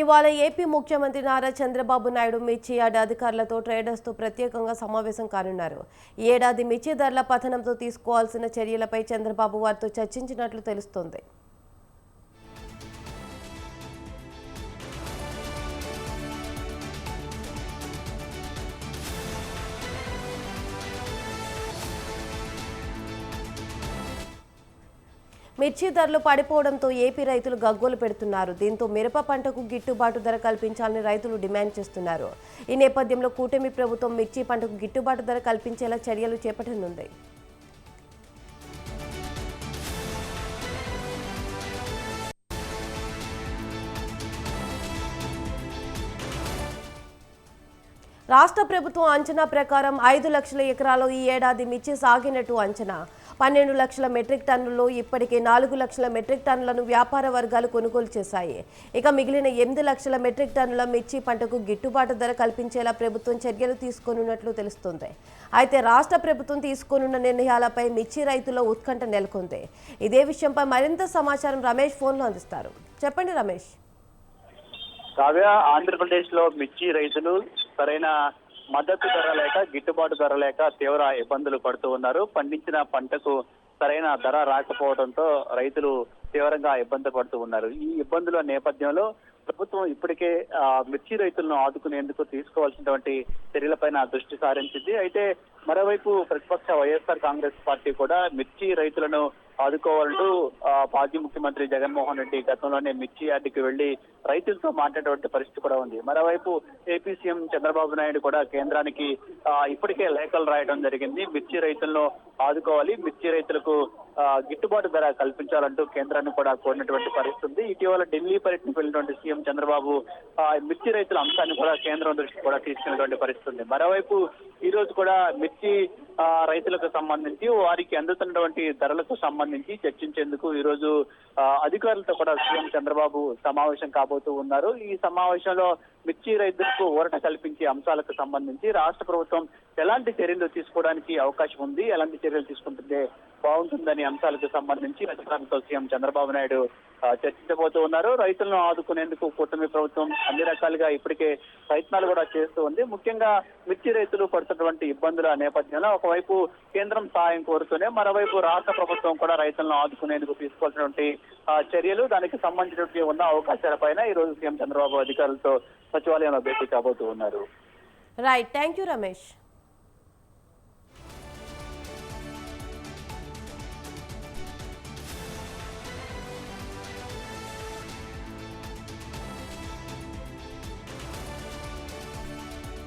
ఇవాళ ఏపీ ముఖ్యమంత్రి నారా చంద్రబాబు నాయుడు మిర్చి యార్డ్ అధికారులతో ట్రేడర్స్తో ప్రత్యేకంగా సమావేశం కానున్నారు. ఈ ఏడాది మిర్చి ధరల పతనంతో తీసుకోవాల్సిన చర్యలపై చంద్రబాబు వారితో చర్చించినట్లు తెలుస్తోంది. మిర్చి ధరలు పడిపోవడంతో ఏపీ రైతులు గగ్గోలు పెడుతున్నారు. దీంతో మిరప పంటకు గిట్టుబాటు ధర కల్పించాలని రైతులు డిమాండ్ చేస్తున్నారు. ఈ నేపథ్యంలో కూటమి ప్రభుత్వం మిర్చి పంటకు గిట్టుబాటు ధర కల్పించేలా చర్యలు చేపట్టనుంది. రాష్ట్ర ప్రభుత్వం అంచనా ప్రకారం ఐదు లక్షల ఎకరాల్లో ఈ ఏడాది మిర్చి సాగినట్టు అంచనా. పన్నెండు లక్షల మెట్రిక్ టన్నుల్లో ఇప్పటికే నాలుగు లక్షల మెట్రిక్ టన్నులను వ్యాపార వర్గాలు కొనుగోలు చేశాయి. ఇక మిగిలిన ఎనిమిది లక్షల మెట్రిక్ టన్నుల మిర్చి పంటకు గిట్టుబాటు ధర కల్పించేలా ప్రభుత్వం చర్యలు తీసుకోనున్నట్లు తెలుస్తోంది. అయితే రాష్ట్ర ప్రభుత్వం తీసుకోనున్న నిర్ణయాలపై మిర్చి రైతుల ఉత్కంఠ నెలకొంది. ఇదే విషయంపై మరింత సమాచారం రమేష్ ఫోన్లో అందిస్తారు. చెప్పండి రమేష్. కాగా ఆంధ్రప్రదేశ్లో మిర్చి రైతులు సరైన మద్దతు ధర లేక గిట్టుబాటు ధర లేక తీవ్ర ఇబ్బందులు పడుతూ ఉన్నారు. పండించిన పంటకు సరైన ధర రాకపోవడంతో రైతులు తీవ్రంగా ఇబ్బంది పడుతూ ఉన్నారు. ఈ ఇబ్బందుల నేపథ్యంలో ప్రభుత్వం ఇప్పటికే ఆ, మిర్చి రైతులను ఆదుకునేందుకు తీసుకోవాల్సినటువంటి చర్యలపైన దృష్టి సారించింది. అయితే మరోవైపు ప్రతిపక్ష వైఎస్ఆర్ కాంగ్రెస్ పార్టీ కూడా మిర్చి రైతులను ఆదుకోవాలంటూ ఆ, మాజీ ముఖ్యమంత్రి జగన్మోహన్ రెడ్డి గతంలోనే మిర్చి యార్డుకి వెళ్ళి రైతులతో మాట్లాడేటువంటి పరిస్థితి కూడా ఉంది. మరోవైపు ఏపీ సీఎం చంద్రబాబు నాయుడు కూడా కేంద్రానికి ఆ, ఇప్పటికే లేఖలు రాయడం జరిగింది. మిర్చి రైతులను ఆదుకోవాలి. మిర్చి రైతులకు గిట్టుబాటు ధర కల్పించాలంటూ కేంద్రాన్ని కూడా కోరినటువంటి పరిస్థితి ఉంది ఇటీవల ఢిల్లీ పర్యటనకు వెళ్ళినటువంటి సీఎం చంద్రబాబు మిర్చి రైతుల అంశాన్ని కూడా కేంద్రం దృష్టికి కూడా తీసుకున్నటువంటి పరిస్థితి ఉంది మరోవైపు ఈ రోజు కూడా మిర్చి రైతులకు సంబంధించి వారికి అందుతున్నటువంటి ధరలకు సంబంధించి చర్చించేందుకు ఈ రోజు ఆ, అధికారులతో కూడా సీఎం చంద్రబాబు సమావేశం కాబోతూ ఉన్నారు. ఈ సమావేశంలో మిర్చి రైతులకు ఊరట కల్పించే అంశాలకు సంబంధించి రాష్ట్ర ప్రభుత్వం ఎలాంటి చర్యలు తీసుకోవడానికి అవకాశం ఉంది? ఎలాంటి చర్యలు తీసుకుంటుంటే బాగుంటుందని అంశాలకు సంబంధించి అధికారులతో సీఎం చంద్రబాబు నాయుడు చర్చించబోతూ ఉన్నారు. రైతులను ఆదుకునేందుకు కూటమి ప్రభుత్వం అన్ని రకాలుగా ఇప్పటికే ప్రయత్నాలు కూడా చేస్తూ ఉంది. ముఖ్యంగా మిర్చి రైతులు పడుతున్నటువంటి ఇబ్బందుల నేపథ్యంలో ఒకవైపు కేంద్రం సాయం కోరుతూనే మరోవైపు రాష్ట్ర ప్రభుత్వం కూడా రైతులను ఆదుకునేందుకు తీసుకోవాల్సినటువంటి చర్యలు దానికి సంబంధించినటువంటి ఉన్న అవకాశాలపైన ఈ రోజు సీఎం చంద్రబాబు అధికారులతో సచివాలయంలో భేటీ కాబోతూ ఉన్నారు. Right thank you Ramesh